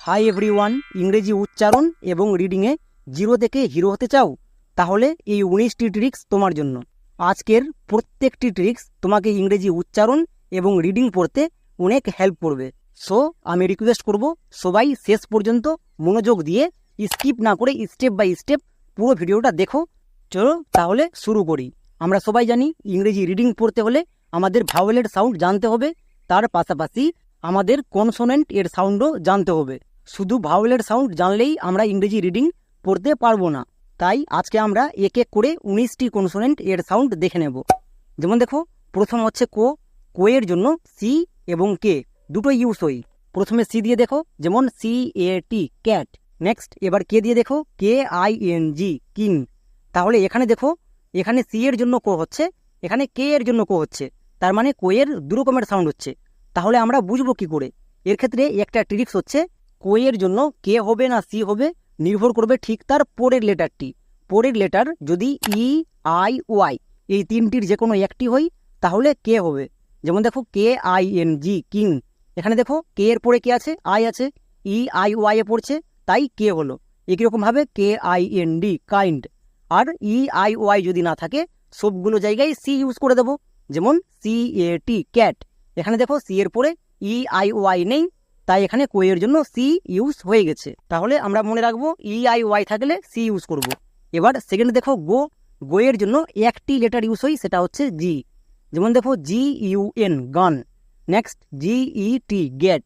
Hi everyone ইংরেজি উচ্চারণ এবং রিডিংয়ে জিরো থেকে হিরো হতে চাও, তাহলে এই উনিশটি ট্রিক্স তোমার জন্য। আজকের প্রত্যেকটি ট্রিক্স তোমাকে ইংরেজি উচ্চারণ এবং রিডিং পড়তে অনেক হেল্প করবে। সো আমি রিকোয়েস্ট করব সবাই শেষ পর্যন্ত মনোযোগ দিয়ে স্কিপ না করে স্টেপ বাই স্টেপ পুরো ভিডিওটা দেখো। চলো তাহলে শুরু করি। আমরা সবাই জানি ইংরেজি রিডিং পড়তে হলে আমাদের ভাওয়েলের সাউন্ড জানতে হবে, তার পাশাপাশি আমাদের কনসোনেন্ট এর সাউন্ডও জানতে হবে। শুধু ভাওয়েলের সাউন্ড জানলেই আমরা ইংরেজি রিডিং পড়তে পারব না। তাই আজকে আমরা এক এক করে উনিশটি কনসোনেন্ট এর সাউন্ড দেখে নেব। যেমন দেখো, প্রথম হচ্ছে কো কোয়ের জন্য সি এবং কে দুটো ইউজ প্রথমে সি দিয়ে দেখো, যেমন C A T cat next এবার কে দিয়ে দেখো K I N G king তাহলে এখানে দেখো, এখানে সি এর জন্য কো হচ্ছে, এখানে কে এর জন্য কো হচ্ছে। তার মানে কোয়ের দু রকমের সাউন্ড হচ্ছে। তাহলে আমরা বুঝব কি করে? এর ক্ষেত্রে একটা ট্রিক্স হচ্ছে কোয়ের জন্য কে হবে না সি হবে নির্ভর করবে ঠিক তার পরের লেটারটি। পরের লেটার যদি ই, আই, ওয়াই এই তিনটির যে কোনো একটি হয়, তাহলে কে হবে? যেমন দেখো K, I, N, G, king. এখানে দেখো কে এর পরে কে আছে? আই আছে। ই, আই, ওয়াই এ পড়ছে, তাই কে হলো? একই রকমভাবে K, I, N, D, kind. R E, I, Y যদি না থাকে, সবগুলো জায়গায় সি ইউজ করে দেবো। যেমন সি, এ, টি, ক্যাট। এখানে দেখো সি এর পরে ই, আই, ওয়াই নেই তাই এখানে কোয়ের জন্য সি ইউজ হয়ে গেছে। তাহলে আমরা মনে রাখব ই আই ওয়াই থাকলে সি ইউজ করব। এবার সেকেন্ড দেখো গো। গোয়ের জন্য একটি লেটার ইউজ হয়, সেটা হচ্ছে জি। যেমন দেখো G U N, gun. Next, G E T, get.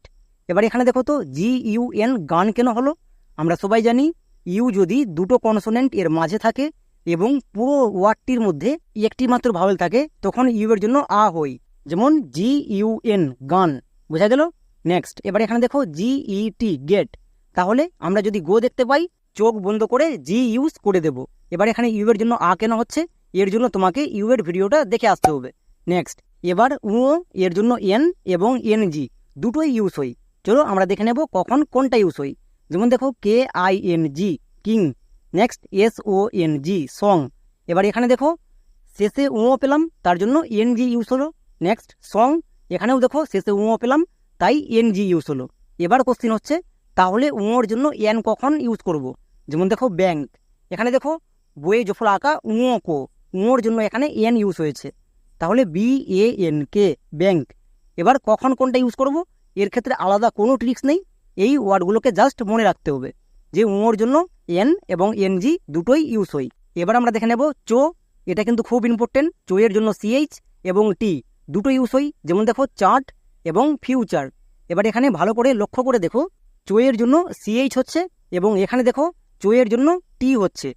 এবার এখানে দেখো তো, জি ইউ এন, গান কেন হলো? আমরা সবাই জানি, ইউ যদি দুটো কনসোনেন্ট এর মাঝে থাকে এবং পুরো ওয়ার্ডটির মধ্যে একটি মাত্র ভাওয়েল থাকে, তখন ইউ এর জন্য আ হই যেমন জি ইউ এন, গান। বোঝা গেল? নেক্সট এবার এখানে দেখো জি ই টি গেট তাহলে আমরা যদি গো দেখতে পাই, চোখ বন্ধ করে জি ইউজ করে দেব। এবার এখানে ইউ এর জন্য আ কেন হচ্ছে? এর জন্য তোমাকে ইউ এর ভিডিওটা দেখে আসতে হবে। নেক্সট এবার উ এর জন্য এন এবং এন জি দুটোই ইউজ হই চলো আমরা দেখে নেব কখন কোনটা ইউজ হই যেমন দেখো K I N G king next S O N G song এবার এখানে দেখো, শেষে উঁ পেলাম, তার জন্য এন জি ইউজ হলো। নেক্সট সং এখানেও দেখো, শেষে উঁ পেলাম তাই এন জি ইউজ হলো। এবার কোশ্চিন হচ্ছে, তাহলে উঁর জন্য এন কখন ইউজ করব। যেমন দেখো ব্যাংক এখানে দেখো বইয়ে জফল আঁকা উঁ কো উঁর জন্য এখানে এন ইউজ হয়েছে। তাহলে B A N K bank এবার কখন কোনটা ইউজ করব? এর ক্ষেত্রে আলাদা কোনো ট্রিক্স নেই, এই ওয়ার্ডগুলোকে জাস্ট মনে রাখতে হবে যে উঁর জন্য এন এবং এন জি দুটোই ইউজ হই এবার আমরা দেখে নেব চো, এটা কিন্তু খুব ইম্পর্টেন্ট চো এর জন্য সিএইচ এবং টি দুটো ইউজ হই যেমন দেখো চার্ট এবং ফিউচার এবার এখানে ভালো করে লক্ষ্য করে দেখো, চোয়ের জন্য সিএইচ হচ্ছে এবং এখানে দেখো, চোয়ের জন্য টি হচ্ছে।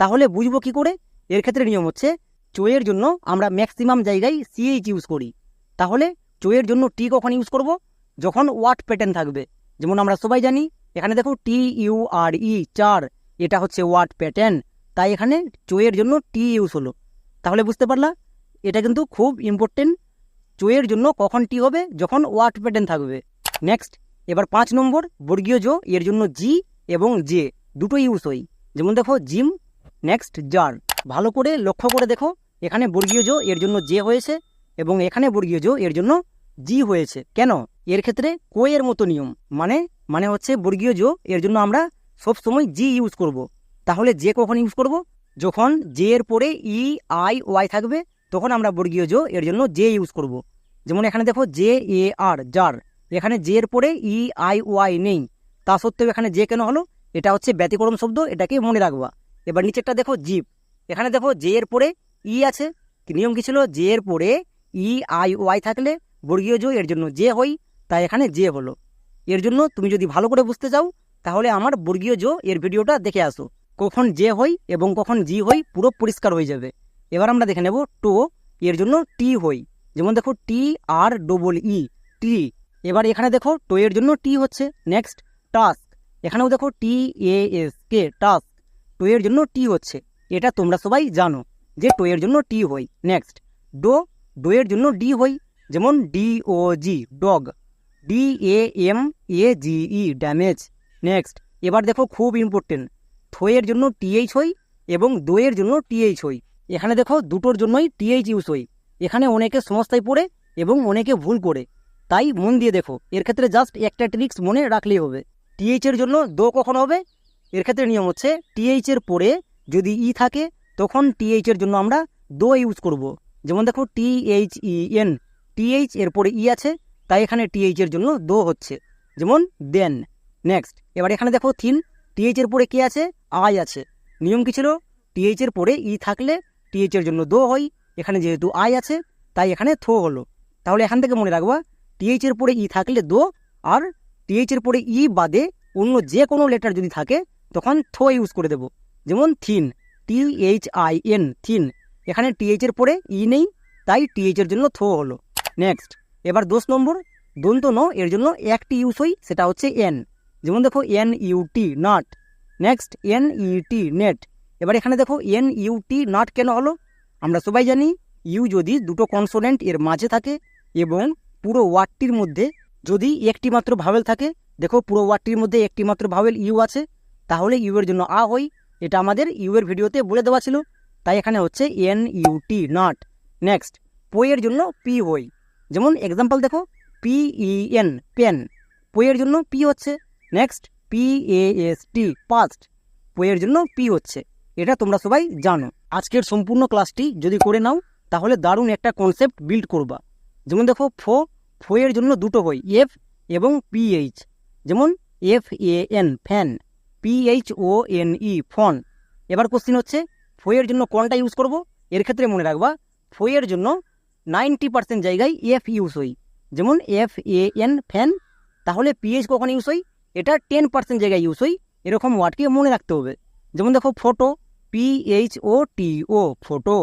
তাহলে বুঝব কি করে? এর ক্ষেত্রে নিয়ম হচ্ছে, চোয়ের জন্য আমরা ম্যাক্সিমাম জায়গায় সিএইচ ইউজ করি। তাহলে চোয়ের জন্য টি কখন ইউজ করব? যখন ওয়াট প্যাটার্ন থাকবে। যেমন আমরা সবাই জানি, এখানে দেখো টি ইউ আর ই চার, এটা হচ্ছে ওয়াট প্যাটার্ন তাই এখানে চোয়ের জন্য টি ইউজ হলো। তাহলে বুঝতে পারলা? এটা কিন্তু খুব ইম্পর্টেন্ট চোয়ের জন্য কখন টি হবে? যখন ওয়াট প্যাটার্ন থাকবে। নেক্সট, এবার পাঁচ নম্বর, বর্গীয় জো, এর জন্য জি এবং জে দুটো ইউজ হই যেমন দেখো, জিম, নেক্সট, জার। ভালো করে লক্ষ্য করে দেখো, এখানে বর্গীয় জো, এর জন্য জে হয়েছে এবং এখানে বর্গীয় জো, এর জন্য জি হয়েছে। কেন? এর ক্ষেত্রে কোয়ের মতো নিয়ম। মানে মানে হচ্ছে বর্গীয় জো, এর জন্য আমরা সব সময় জি ইউজ করব। তাহলে জে কখন ইউজ করব? যখন জে এর পরে ই, আই, ওয়াই থাকবে তখন আমরা বর্গীয় জো এর জন্য জে ইউজ করব। যেমন এখানে দেখো জে এ আর জার এখানে জে এর পরে ই আই ওয়াই নেই। তা সত্ত্বেও এখানে জে কেন হলো? এটা হচ্ছে ব্যতিক্রম শব্দ, এটাকে মনে রাখবা। এবার নিচেরটা দেখো জিপ এখানে দেখো জে এর পরে ই আছে। নিয়ম কি ছিল? জে এর পরে ই আই ওয়াই থাকলে বর্গীয় জো এর জন্য জে হই, তাই এখানে জে হলো। এর জন্য তুমি যদি ভালো করে বুঝতে চাও, তাহলে আমার বর্গীয় জো এর ভিডিওটা দেখে আসো। কখন জে হই এবং কখন জি হই পুরো পরিষ্কার হয়ে যাবে। এবার আমরা দেখে নেব টো, এর জন্য টি হই। যেমন দেখো টি আর ডবল ই টি এবার এখানে দেখো টো এর জন্য টি হচ্ছে নেক্সট টাস্ক এখানেও দেখো টি এ এস কে টাস্ক টো এর জন্য টি হচ্ছে। এটা তোমরা সবাই জানো যে টো এর জন্য টি হই নেক্সট ডো ডো এর জন্য ডি হই, যেমন D O G dog D A M A G E damage next এবার দেখো, খুব ইম্পর্টেন্ট থোয়ের জন্য টিএইচ হই এবং দোয়ের জন্য টিএইচ হই। এখানে দেখো দুটোর জন্যই টিএইচ ইউজ হই এখানে অনেকে সমস্যায় পড়ে এবং অনেকে ভুল করে। তাই মন দিয়ে দেখো, এর ক্ষেত্রে জাস্ট একটা ট্রিক্স মনে রাখলেই হবে। টিএইচ এর জন্য দো কখন হবে? এর ক্ষেত্রে নিয়ম হচ্ছে টিএইচ এর পরে যদি ই থাকে, তখন টিএইচ এর জন্য আমরা দো ইউজ করব। যেমন দেখো টিএইচ ই এন টিএইচ এর পরে ই আছে, তাই এখানে টিএইচ এর জন্য দো হচ্ছে। যেমন দেন নেক্সট এবার এখানে দেখো থিন টিএইচ এর পরে কি আছে? আই আছে। নিয়ম কি ছিল? টিএইচ এর পরে ই থাকলে টিএইচ এর জন্য দো হয়, এখানে যেহেতু আই আছে, তাই এখানে থো হলো। তাহলে এখান থেকে মনে রাখবা টিএইচ এর পরে ই থাকলে দো, আর টিএইচ এর পরে ই বাদে অন্য যে কোনো লেটার যদি থাকে, তখন থো ইউজ করে দেব। যেমন thin T H I N thin. এখানে টিএইচ এর পরে ই নেই, তাই টিএইচ এর জন্য থো হলো। নেক্সট এবার দশ নম্বর, দন্ত ন এর জন্য একটি ইউজ হই সেটা হচ্ছে এন যেমন দেখো N U T not next N E T net এবার এখানে দেখো এন ইউটি নট কেন হলো? আমরা সবাই জানি ইউ যদি দুটো কনসোনেন্ট এর মাঝে থাকে এবং পুরো ওয়ার্ডটির মধ্যে যদি একটি মাত্র ভাওয়েল থাকে, দেখো পুরো ওয়ার্ডটির মধ্যে একটি মাত্র ভাওয়েল ইউ আছে, তাহলে ইউ এর জন্য আ হই এটা আমাদের ইউ এর ভিডিওতে বলে দেওয়া ছিল। তাই এখানে হচ্ছে N U T not next পোয়ের জন্য পি হই যেমন এক্সাম্পল দেখো পি ই এন পেন পোয়ের জন্য পি হচ্ছে। Next P A S T past পোয়ের জন্য পি হচ্ছে। এটা তোমরা সবাই জানো। আজকের সম্পূর্ণ ক্লাসটি যদি করে নাও, তাহলে দারুণ একটা কনসেপ্ট বিল্ড করবা। যেমন দেখো, ফো, ফোয়ের জন্য দুটো বই এফ এবং পিএইচ যেমন, F A N, fan PH O N E, phone. এবার কোশ্চিন হচ্ছে, ফোয়ের জন্য কোনটা ইউজ করব? এর ক্ষেত্রে মনে রাখবা, ফোয়ের জন্য নাইনটি পার্সেন্ট জায়গায় এফ ইউজ হই। যেমন, এফ এ এন, ফ্যান, তাহলে পিএইচ কখন ইউজ হই? এটা টেন পার্সেন্ট জায়গায় ইউজ হই। এরকম ওয়ার্ডকে মনে রাখতে হবে। যেমন দেখো, photo PH O T O photo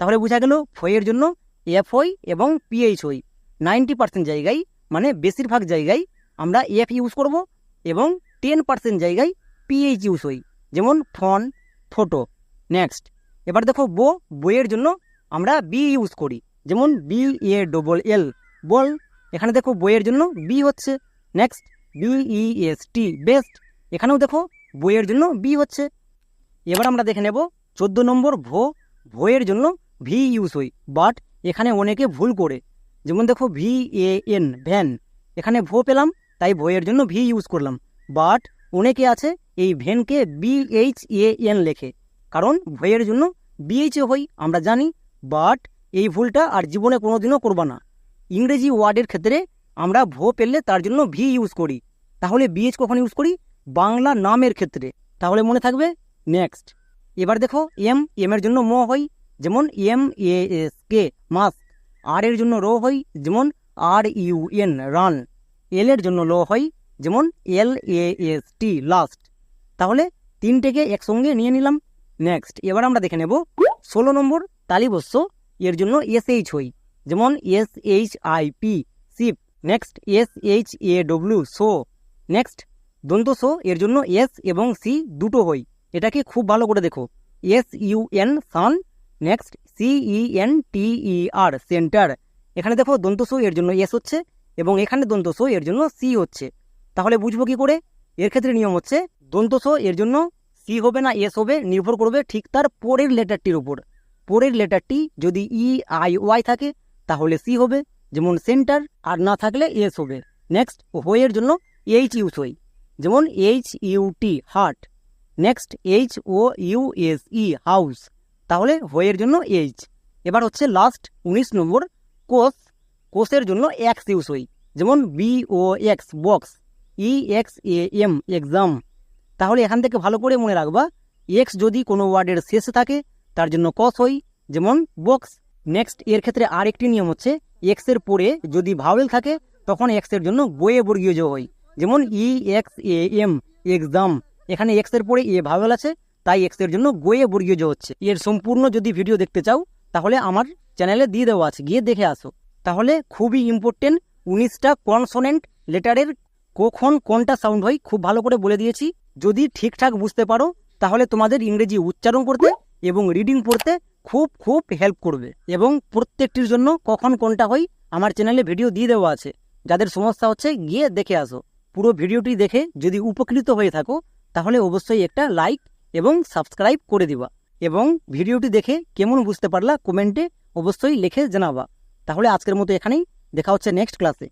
তাহলে বোঝা গেল ফয়ের জন্য এফ হই এবং পিএইচ হই নাইনটি পার্সেন্ট জায়গায় মানে বেশিরভাগ জায়গায় আমরা এফ ইউজ করব এবং টেন পার্সেন্ট জায়গায় পিএইচ ইউজ হই যেমন ফোন ফটো নেক্সট এবার দেখো বো বইয়ের জন্য আমরা বি ইউজ করি। যেমন বি এ ডবল এল বল। এখানে দেখো বইয়ের জন্য বি হচ্ছে। Next B E S T best এখানেও দেখো বইয়ের জন্য বি হচ্ছে। এবার আমরা দেখে নেব চোদ্দ নম্বর ভো, ভোয়ের জন্য ভি ইউজ হই বাট এখানে অনেকে ভুল করে। যেমন দেখো ভি এ এন ভ্যান এখানে ভো পেলাম, তাই ভোয়ের জন্য ভি ইউজ করলাম। বাট অনেকে আছে, এই ভ্যানকে বি এইচ এ এন লেখে। কারণ ভোয়ের জন্য বিএইচ হই আমরা জানি। বাট এই ভুলটা আর জীবনে কোনোদিনও করবা না। ইংরেজি ওয়ার্ডের ক্ষেত্রে আমরা ভো পেলে তার জন্য ভি ইউজ করি। তাহলে বিএইচ কখন ইউজ করি? বাংলা নামের ক্ষেত্রে। তাহলে মনে থাকবে নেক্সট। এবার দেখো, এম এম এর জন্য ম হই যেমন M, A, S, K mask R এর জন্য রো হই যেমন R, U, N, run. L এর জন্য লো হয়, যেমন এল, এ, এস, টি, লাস্ট। তাহলে তিনটেকে একসঙ্গে নিয়ে নিলাম। নেক্সট, এবার আমরা দেখে নেব। ষোলো নম্বর তালিবস্য এর জন্য এস এইচ হই যেমন S H I P ship next S H A W shaw next দন্ত সো এর জন্য এস এবং সি দুটো হই এটাকে খুব ভালো করে দেখো। S U N sun next C E N T E R center এখানে দেখো দন্ত সো এর জন্য এস হচ্ছে এবং এখানে দন্ত সো এর জন্য সি হচ্ছে। তাহলে বুঝব কি করে? এর ক্ষেত্রে নিয়ম হচ্ছে দন্ত সো এর জন্য সি হবে না এস হবে, নির্ভর করবে ঠিক তার পরের লেটারটির উপর। পরের লেটারটি যদি ই আই ওয়াই থাকে, তাহলে সি হবে, যেমন সেন্টার আর না থাকলে এস হবে। নেক্সট হোয়ের জন্য এইচ ইউজ হই যেমন H U T hut next H O U S E house তাহলে হোয়ের জন্য এইচ এবার হচ্ছে লাস্ট উনিশ নম্বর কোষ। কোষের জন্য এক্স ইউজ হই যেমন B O X box E X A M exam তাহলে এখান থেকে ভালো করে মনে রাখবা এক্স যদি কোনো ওয়ার্ডের শেষে থাকে, তার জন্য কস হই যেমন বক্স নেক্সট এর ক্ষেত্রে আরেকটি নিয়ম হচ্ছে এক্সের পরে যদি ভাওয়েল থাকে, তখন এক্সের জন্য বয়ে বর্গীয় যোগ হয়। যেমন E X A M exam এখানে এক্সের পরে এ ভাওয়েল আছে, তাই এক্সের জন্য গোয়ে বর্গীয় হচ্ছে। এর সম্পূর্ণ যদি ভিডিও দেখতে চাও, তাহলে আমার চ্যানেলে দিয়ে দেওয়া আছে, গিয়ে দেখে আসো। তাহলে খুবই ইম্পর্টেন্ট উনিশটা কনসোনেন্ট লেটারের কখন কোনটা সাউন্ড হয়, খুব ভালো করে বলে দিয়েছি। যদি ঠিকঠাক বুঝতে পারো, তাহলে তোমাদের ইংরেজি উচ্চারণ করতে এবং রিডিং পড়তে খুব খুব হেল্প করবে। এবং প্রত্যেকটির জন্য কখন কোনটা হয়, আমার চ্যানেলে ভিডিও দিয়ে দেওয়া আছে। যাদের সমস্যা হচ্ছে, গিয়ে দেখে আসো। পুরো ভিডিওটি দেখে যদি উপকৃত হয়ে থাকো তাহলে অবশ্যই একটা লাইক এবং সাবস্ক্রাইব করে দিবা। এবং ভিডিওটি দেখে কেমন বুঝতে পারলা কমেন্টে অবশ্যই লিখে জানাবা। তাহলে আজকের মতো এখানেই দেখা হচ্ছে নেক্সট ক্লাসে